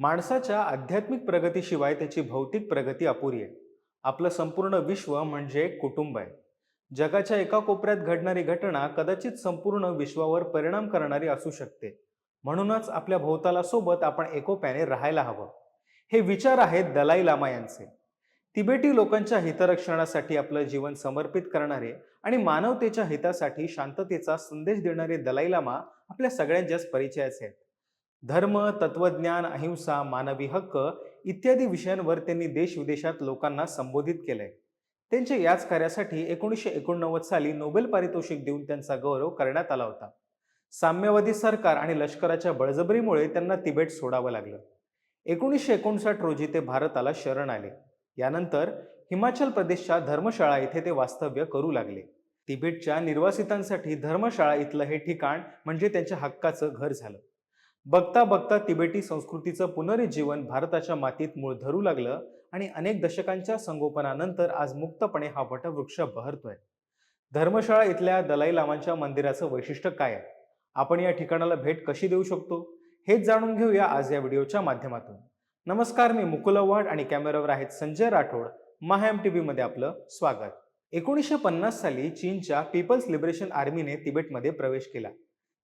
माणसाच्या आध्यात्मिक प्रगतीशिवाय त्याची भौतिक प्रगती अपुरी आहे. आपलं संपूर्ण विश्व म्हणजे एक कुटुंब आहे. जगाच्या एका कोपऱ्यात घडणारी घटना कदाचित संपूर्ण विश्वावर परिणाम करणारी असू शकते. म्हणूनच आपल्या भोवताला सोबत आपण एकोप्याने राहायला हवं. हे विचार आहेत दलाई लामा यांचे. तिबेटी लोकांच्या हितरक्षणासाठी आपलं जीवन समर्पित करणारे आणि मानवतेच्या हितासाठी शांततेचा संदेश देणारे दलाई लामा आपल्या सगळ्यांच्याच परिचयाचे आहेत. धर्म तत्वज्ञान अहिंसा मानवी हक्क इत्यादी विषयांवर त्यांनी देश विदेशात लोकांना संबोधित केलंय. त्यांच्या याच कार्यासाठी एकोणीसशे एकोणनव्वद साली नोबेल पारितोषिक देऊन त्यांचा गौरव करण्यात आला होता. साम्यवादी सरकार आणि लष्कराच्या बळजबरीमुळे त्यांना तिबेट सोडावं लागलं. एकोणीसशे एकोणसाठ रोजी ते भारताला शरण आले. यानंतर हिमाचल प्रदेशच्या धर्मशाळा येथे ते वास्तव्य करू लागले. तिबेटच्या निर्वासितांसाठी धर्मशाळा इथलं हे ठिकाण म्हणजे त्यांच्या हक्काचं घर झालं. बघता बघता तिबेटी संस्कृतीचं पुनरुज्जीवन भारताच्या मातीत मूळ धरू लागलं आणि अनेक दशकांच्या संगोपनानंतर आज मुक्तपणे हा वटवृक्ष बहरतोय. धर्मशाळा इथल्या दलाई लामांच्या मंदिराचं वैशिष्ट्य काय? आहे आपण या ठिकाणाला भेट कशी देऊ शकतो? हेच जाणून घेऊया आज या व्हिडिओच्या माध्यमातून. नमस्कार मी मुकुल वाड आणि कॅमेरावर आहेत संजय राठोड. महा एम टी व्हीमध्ये आपलं स्वागत. एकोणीसशे पन्नास साली चीनच्या पीपल्स लिबरेशन आर्मीने तिबेटमध्ये प्रवेश केला.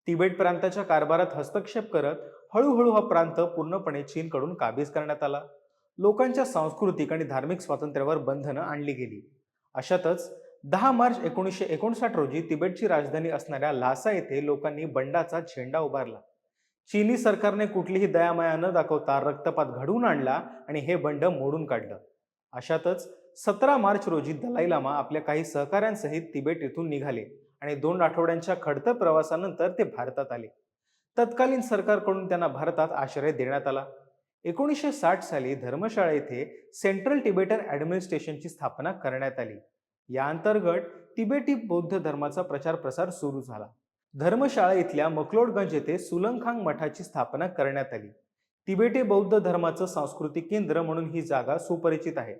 तिबेट प्रांताच्या कारभारात हस्तक्षेप करत हळूहळू हा प्रांत पूर्णपणे चीनकडून काबीज करण्यात आला. लोकांच्या सांस्कृतिक आणि धार्मिक स्वातंत्र्यावर बंधनं आणली गेली. अशातच दहा मार्च एकोणीसशे एकोणसाठ रोजी तिबेटची राजधानी असणाऱ्या लासा येथे लोकांनी बंडाचा झेंडा उभारला. चीनी सरकारने कुठलीही दयामाया न दाखवता रक्तपात घडवून आणला आणि हे बंड मोडून काढलं. अशातच सतरा मार्च रोजी दलाई लामा आपल्या काही सहकाऱ्यांसहित तिबेट येथून निघाले. आणि दोन आठवड्यांच्या खडतर प्रवासानंतर ते भारतात आले. तत्कालीन सरकारकडून त्यांना भारतात आश्रय देण्यात आला. एकोणीसशे साठ साली धर्मशाळा येथे सेंट्रल टिबेटन ॲडमिनिस्ट्रेशनची स्थापना करण्यात आली. या अंतर्गत तिबेटी बौद्ध धर्माचा प्रचार प्रसार सुरू झाला. धर्मशाळा इथल्या मकलोडगंज येथे सुलंखांग मठाची स्थापना करण्यात आली. तिबेटी बौद्ध धर्माचं सांस्कृतिक केंद्र म्हणून ही जागा सुपरिचित आहे.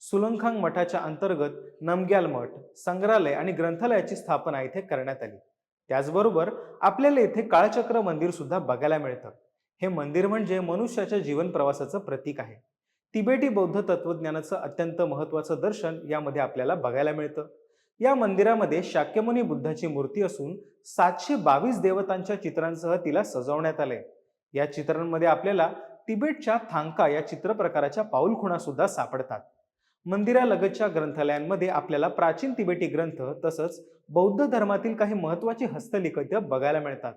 सुलंखांग मठाच्या अंतर्गत नमग्याल मठ संग्रहालय आणि ग्रंथालयाची स्थापना इथे करण्यात आली. त्याचबरोबर आपल्याला इथे काळचक्र मंदिर सुद्धा बघायला मिळतं. हे मंदिर म्हणजे मनुष्याच्या जीवन प्रवासाचं प्रतीक आहे. तिबेटी बौद्ध तत्वज्ञानाचं अत्यंत महत्वाचं दर्शन यामध्ये आपल्याला बघायला मिळतं. या मंदिरामध्ये शाक्यमुनी बुद्धाची मूर्ती असून सातशे बावीस देवतांच्या चित्रांसह तिला सजवण्यात आले या चित्रांमध्ये आपल्याला तिबेटच्या थांका या चित्रप्रकाराच्या पाऊलखुणा सुद्धा सापडतात. मंदिरालगतच्या ग्रंथालयांमध्ये आपल्याला प्राचीन तिबेटी ग्रंथ तसंच बौद्ध धर्मातील काही महत्वाची हस्तलिखितं बघायला मिळतात.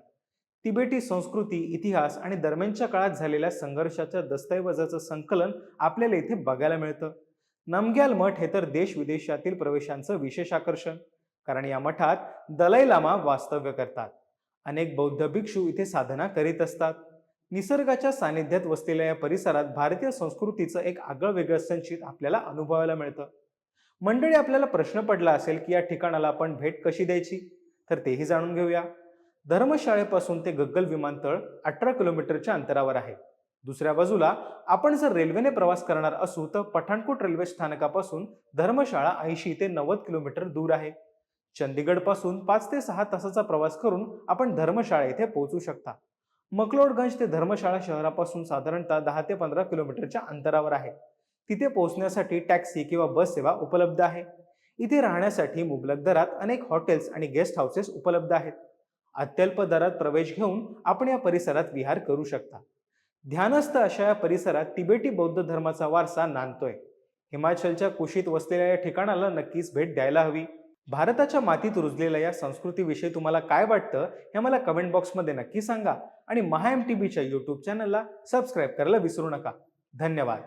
तिबेटी संस्कृती इतिहास आणि दरम्यानच्या काळात झालेल्या संघर्षाच्या दस्तऐवजाचं संकलन आपल्याला इथे बघायला मिळतं. नमग्याल मठ हे तर देश विदेशातील प्रवेशांचं विशेष आकर्षण कारण या मठात दलाई लामा वास्तव्य करतात. अनेक बौद्ध भिक्षू इथे साधना करीत असतात. निसर्गाच्या सानिध्यात वसलेल्या या परिसरात भारतीय संस्कृतीचं एक आगळं वेगळं संचित आपल्याला अनुभवायला मिळतं. मंडळी आपल्याला प्रश्न पडला असेल की या ठिकाणाला आपण भेट कशी द्यायची? तर तेही जाणून घेऊया. धर्मशाळेपासून ते गग्गल विमानतळ अठरा किलोमीटरच्या अंतरावर आहे. दुसऱ्या बाजूला आपण जर रेल्वेने प्रवास करणार असू तर पठाणकोट रेल्वे स्थानकापासून धर्मशाळा ऐंशी ते नव्वद किलोमीटर दूर आहे. चंदीगडपासून पाच ते सहा तासाचा प्रवास करून आपण धर्मशाळा येथे पोहोचू शकता. मकलोडगंज ते धर्मशाळा शहरापासून साधारणतः दहा ते पंधरा किलोमीटरच्या अंतरावर आहे. तिथे पोहोचण्यासाठी टॅक्सी किंवा बस सेवा उपलब्ध आहे. इथे राहण्यासाठी मुबलक दरात अनेक हॉटेल्स आणि गेस्ट हाऊसेस उपलब्ध आहेत. अत्यल्प दरात प्रवेश घेऊन आपण या परिसरात विहार करू शकता. ध्यानस्थ अशा या परिसरात तिबेटी बौद्ध धर्माचा वारसा नांदतोय. हिमाचलच्या कुशीत वसलेल्या या ठिकाणाला नक्कीच भेट द्यायला हवी. भारताच्या मातीत रुजलेल्या या संस्कृतीविषयी तुम्हाला काय वाटतं हे मला कमेंट बॉक्समध्ये नक्की सांगा. आणि महा एम टी बीच्या यूट्यूब चॅनलला सबस्क्राईब करायला विसरू नका. धन्यवाद.